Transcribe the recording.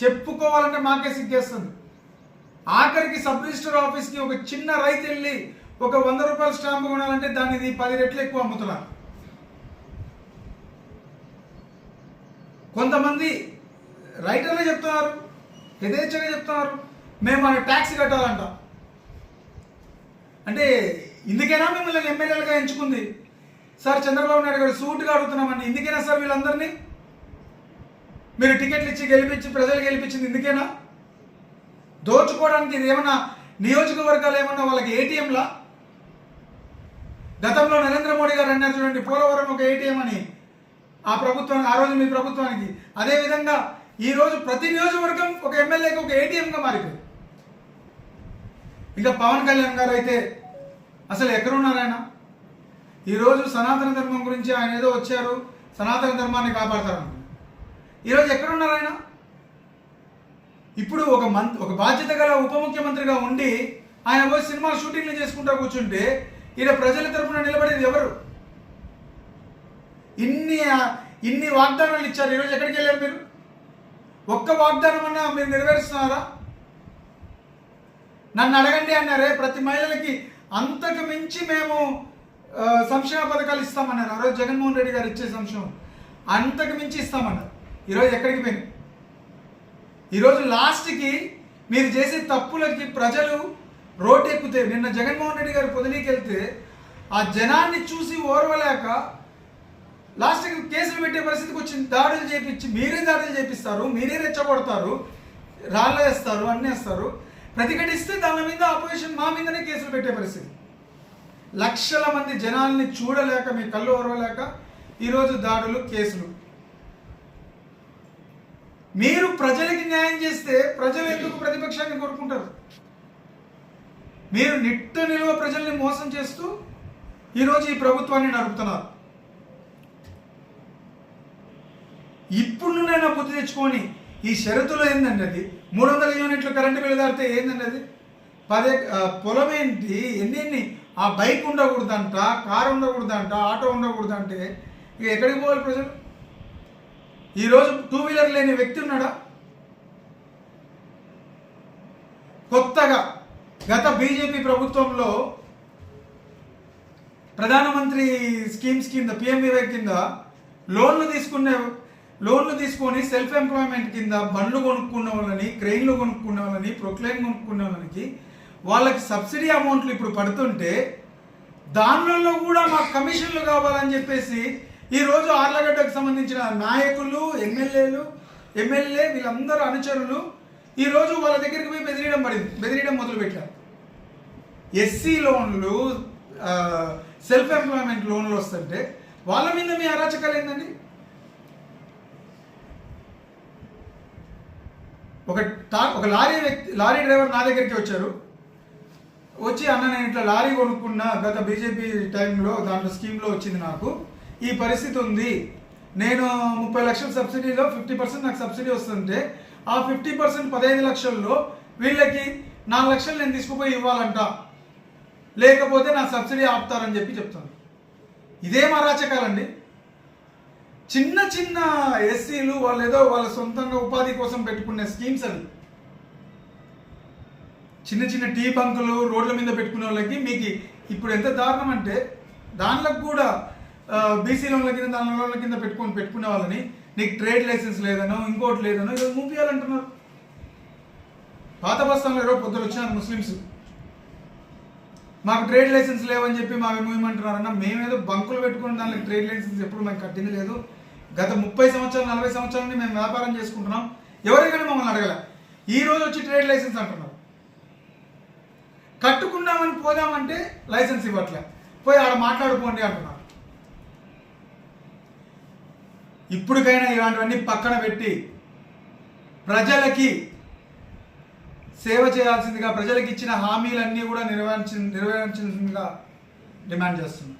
చెప్పుకోవాలంటే మాకే సిగ్గేస్తుంది. ఆఖరికి సబ్ రిజిస్టర్ ఆఫీస్కి ఒక చిన్న రైతు వెళ్ళి ఒక వంద రూపాయల స్టాంప్ కొనాలంటే దానిది పది రెట్లు ఎక్కువ అమ్ముతున్నారు. కొంతమంది రైటర్లే చెప్తున్నారు యథేచ్ఛగా చెప్తున్నారు మేము మన ట్యాక్స్ కట్టాలంట. అంటే ఇందుకైనా మిమ్మల్ని ఎమ్మెల్యేలుగా ఎంచుకుంది? సార్ చంద్రబాబు నాయుడు గారు సూటుగా అడుగుతున్నామండి. ఇందుకైనా సార్ వీళ్ళందరినీ? మీరు టికెట్లు ఇచ్చి గెలిపించి ప్రజలు గెలిపించింది ఎందుకేనా దోచుకోవడానికి ఇది ఏమన్నా నియోజకవర్గాలు ఏమన్నా వాళ్ళకి ఏటీఎంలా? గతంలో నరేంద్ర మోడీ గారు అన్నారు చూడండి పోలవరం ఒక ఏటీఎం అని. ఆ ప్రభుత్వానికి ఆ రోజు మీ ప్రభుత్వానికి. అదేవిధంగా ఈరోజు ప్రతి నియోజకవర్గం ఒక ఎమ్మెల్యేకి ఒక ఏటీఎంగా మారిపోయింది. ఇంకా పవన్ కళ్యాణ్ గారు అయితే అసలు ఎక్కడున్నారు ఆయన? ఈరోజు సనాతన ధర్మం గురించి ఆయన ఏదో వచ్చారు సనాతన ధర్మాన్ని కాపాడతారు. ఈరోజు ఎక్కడున్నారు ఆయన? ఇప్పుడు ఒక మంత్ ఒక బాధ్యత గల ఉప ముఖ్యమంత్రిగా ఉండి ఆయన పోయి సినిమా షూటింగ్లు చేసుకుంటూ కూర్చుంటే ఈయన ప్రజల తరపున నిలబడేది ఎవరు? ఇన్ని ఇన్ని వాగ్దానాలు ఇచ్చారు. ఈరోజు ఎక్కడికి వెళ్ళారు మీరు? ఒక్క వాగ్దానం అన్నా మీరు నెరవేరుస్తున్నారా? నన్ను అడగండి అన్నారే. ప్రతి మహిళలకి అంతకు మించి మేము సంక్షేమ పథకాలు ఇస్తామన్నారు. ఆ రోజు జగన్మోహన్ రెడ్డి గారు ఇచ్చే సంక్షేమం అంతకు మించి ఇస్తామన్నారు. ఈరోజు ఎక్కడికి పోయింది ఈరోజు లాస్ట్కి మీరు చేసే తప్పులకి ప్రజలు రోడ్ ఎక్కుతే నిన్న జగన్మోహన్ రెడ్డి గారు పొదిలీకి వెళ్తే ఆ జనాన్ని చూసి ఓర్వలేక లాస్ట్కి కేసులు పెట్టే పరిస్థితికి వచ్చింది దాడులు చేపించి మీరే దాడులు చేపిస్తారు మీరే రెచ్చగొడతారు రాళ్ళు వేస్తారు అన్నీ వేస్తారు. ప్రతిఘటిస్తే దాని మీద ఆపోజిషన్ మా మీదనే కేసులు పెట్టే పరిస్థితి. లక్షల మంది జనాల్ని చూడలేక మీ కళ్ళు ఓర్వలేక ఈరోజు దాడులు కేసులు. మీరు ప్రజలకి న్యాయం చేస్తే ప్రజలు ఎందుకు ప్రతిపక్షాన్ని కోరుకుంటారు? మీరు నిట్ట నిలువ ప్రజల్ని మోసం చేస్తూ ఈరోజు ఈ ప్రభుత్వాన్ని నడుపుతున్నారు. ఇప్పుడు నువ్వైనా బుద్ధి తెచ్చుకొని ఈ షరతులు ఏందండి అది? మూడు వందల యూనిట్లు కరెంటు బిల్లు దాటితే ఏందండి అది? పదే పొలం ఏంటి? ఎన్ని ఎన్ని? ఆ బైక్ ఉండకూడదంట కారు ఉండకూడదంట ఆటో ఉండకూడదంటే ఇక ఎక్కడికి పోవాలి ప్రజలు? ఈరోజు టూ వీలర్ లేని వ్యక్తి ఉన్నాడా? కొత్తగా గత బీజేపీ ప్రభుత్వంలో ప్రధానమంత్రి స్కీమ్స్ కింద పిఎంవివై కింద లోన్లు తీసుకునే లోన్లు తీసుకొని సెల్ఫ్ ఎంప్లాయ్మెంట్ కింద బండ్లు కొనుక్కున్న వాళ్ళని క్రెయిన్లు కొనుక్కున్న వాళ్ళని ప్రొక్లైన్ కొనుక్కున్న వాళ్ళకి వాళ్ళకి సబ్సిడీ అమౌంట్లు ఇప్పుడు పడుతుంటే దానిలో కూడా మాకు కమిషన్లు కావాలని చెప్పేసి ఈరోజు ఆర్లగడ్డకు సంబంధించిన నాయకులు ఎమ్మెల్యేలు ఎమ్మెల్యే వీళ్ళందరూ అనుచరులు ఈరోజు వాళ్ళ దగ్గరికి పోయి బెదిరియడం పడింది. బెదిరియడం మొదలుపెట్టారు. ఎస్సీ లోన్లు సెల్ఫ్ ఎంప్లాయ్మెంట్ లోన్లు వస్తుంటే వాళ్ళ మీద మీ అరాచకాలు ఏందండి? ఒక టా ఒక లారీ వ్యక్తి లారీ డ్రైవర్ నా దగ్గరికి వచ్చారు. వచ్చి అన్న నేను ఇట్లా లారీ కొనుక్కున్నా గత బీజేపీ టైంలో దాంట్లో స్కీమ్లో వచ్చింది నాకు. ఈ పరిస్థితి ఉంది. నేను ముప్పై లక్షల సబ్సిడీలో ఫిఫ్టీ పర్సెంట్ నాకు సబ్సిడీ వస్తుంటే ఆ ఫిఫ్టీ పర్సెంట్ పదహైదు లక్షల్లో వీళ్ళకి నాలుగు లక్షలు నేను తీసుకుపోయి ఇవ్వాలంట. లేకపోతే నా సబ్సిడీ ఆపుతారని చెప్పి చెప్తాను. ఇదేం అరాచకాలండి చిన్న చిన్న ఎస్సీలు వాళ్ళు ఏదో వాళ్ళ సొంతంగా ఉపాధి కోసం పెట్టుకునే స్కీమ్స్ అవి. చిన్న చిన్న టీ బంకులు రోడ్ల మీద పెట్టుకునే వాళ్ళకి మీకు ఇప్పుడు ఎంత దారుణం అంటే దానిలకు కూడా బీసీ లోన్ల కింద దాని లోన్ల కింద పెట్టుకొని పెట్టుకునే వాళ్ళని నీకు ట్రేడ్ లైసెన్స్ లేదనో ఇంకోటి లేదనో ఇది మూపియాలంటున్నారు పాత బస్తాంలో ఎవరో పొద్దున వచ్చినారు ముస్లిమ్స్. మాకు ట్రేడ్ లైసెన్స్ లేవని చెప్పి మా ఏమంటున్నారన్న మేమేదో బంకులు పెట్టుకుని దానికి ట్రేడ్ లైసెన్స్ ఎప్పుడు మాకు కట్టింది లేదు. గత ముప్పై సంవత్సరాలు నలభై సంవత్సరాల నుండి మేము వ్యాపారం చేసుకుంటున్నాం. ఎవరికైనా మమ్మల్ని అడగల. ఈ రోజు వచ్చి ట్రేడ్ లైసెన్స్ అంటున్నారు కట్టుకున్నామని పోదామంటే లైసెన్స్ ఇవ్వట్లే. పోయి ఆడ మాట్లాడుకోండి అంటున్నారు. ఇప్పటికైనా ఇలాంటివన్నీ పక్కన పెట్టి ప్రజలకి సేవ చేయాల్సిందిగా ప్రజలకు ఇచ్చిన హామీలన్నీ కూడా నిర్వహించి నిర్వహించాల్సిందిగా డిమాండ్ చేస్తున్నాం.